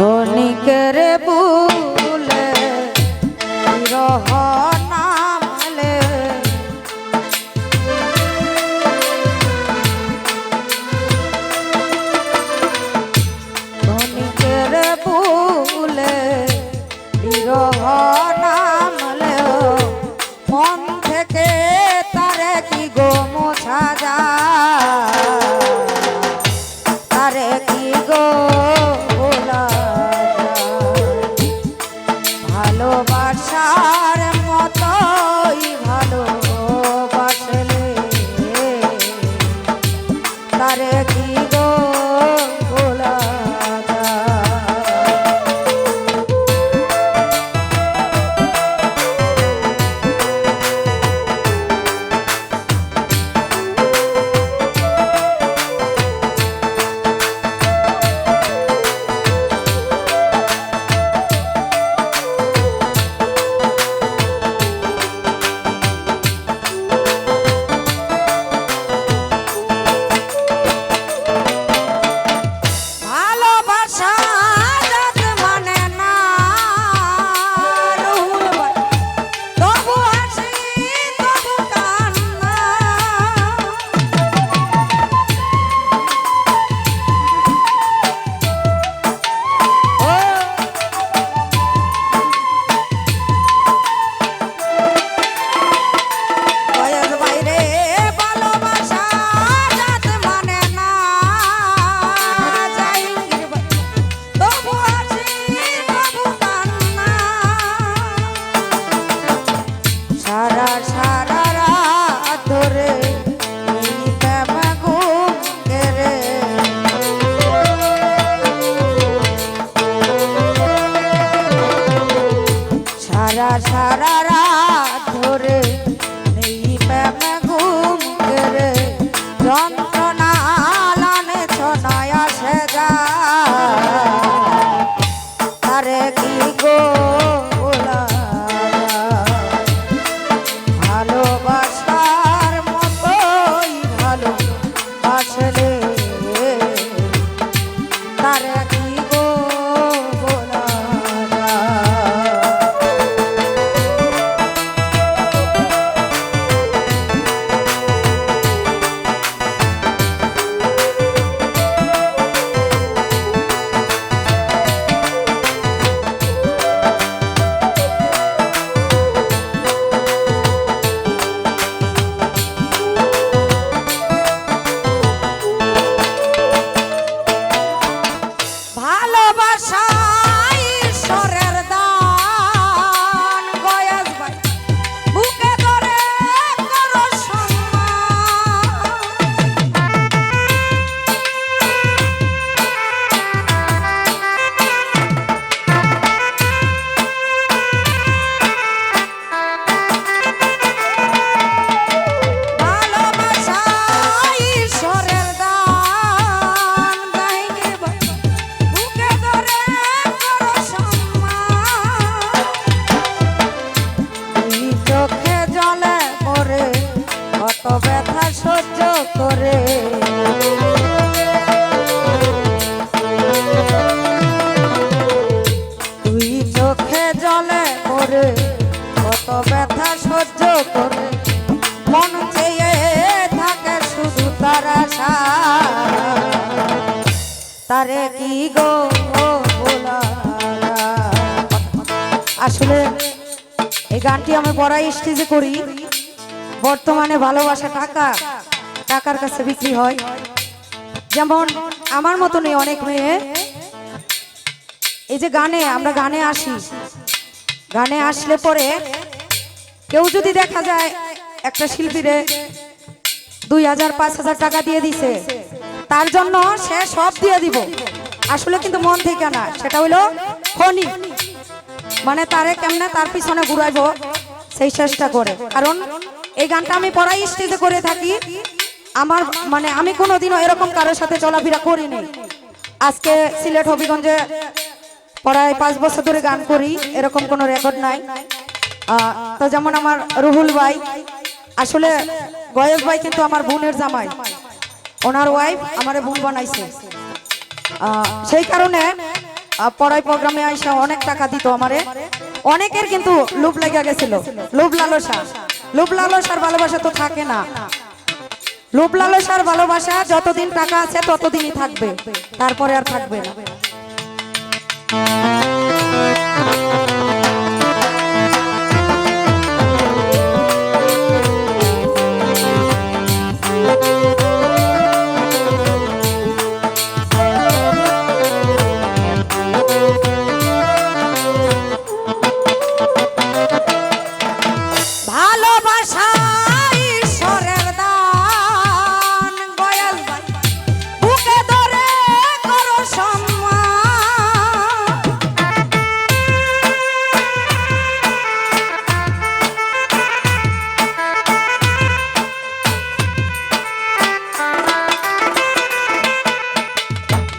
ক্ষণিকের বুলে বিরহ নামলে। ক্ষণিকের বুলে বিরহ নামলে। মন থেকে তারে কি গো মোছা যায়? তারে কি গো তারে সারা সারা রাত ধরে নেই প্রেম। ভালোবাসা তারে কি গো? আসলে এই গানটি আমি পড়াই স্টেজে করি। বর্তমানে ভালোবাসা টাকা, টাকার কাছে বিক্রি হয়। যেমন আমার মতনই অনেক মেয়ে, এই যে গানে আমরা গানে আসি। গানে আসলে পরে কেউ যদি দেখা যায় একটা শিল্পীরে দুই হাজার, পাঁচ হাজার টাকা দিয়ে দিছে তার জন্য সে সব দিয়ে দিব। আসলে কিন্তু মন থেকে না, সেটা হইল খনি। মানে তারে কেমনে তার পিছনে ঘুরাইবো, সেই চেষ্টা করে। কারণ এই গানটা আমি পড়াই স্টেজে করে থাকি। আমার মানে আমি কোনোদিনও এরকম কারোর সাথে চলাফেরা করিনি আজকে সিলেট হবিগঞ্জে প্রায় পাঁচ বছর ধরে গান করি, এরকম কোনো রেকর্ড নাই। তো যেমন আমার রুহুল ভাই, আসলে গয়েব ভাই কিন্তু আমার বোনের জামাই। ওনার ওয়াইফ আমার বোন বানাইছে। সেই কারণে পড়াই প্রোগ্রামে আইসা অনেক টাকা দিত আমারে। অনেকের কিন্তু লোভ লেগে গেছিল। লোভ লালসা। লোভ লালসার ভালোবাসা তো থাকে না। লোভ লালসার ভালোবাসা যতদিন টাকা আছে ততদিনই থাকবে। তারপরে আর থাকবে না।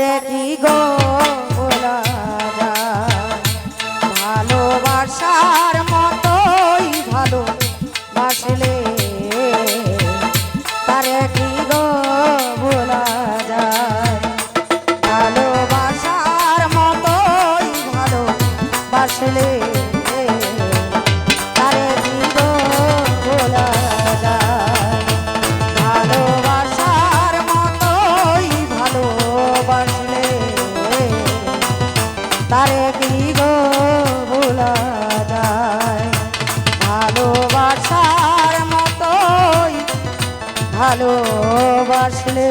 তারে ভালোবাসলে?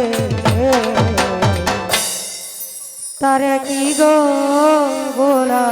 তারে কি গো বলা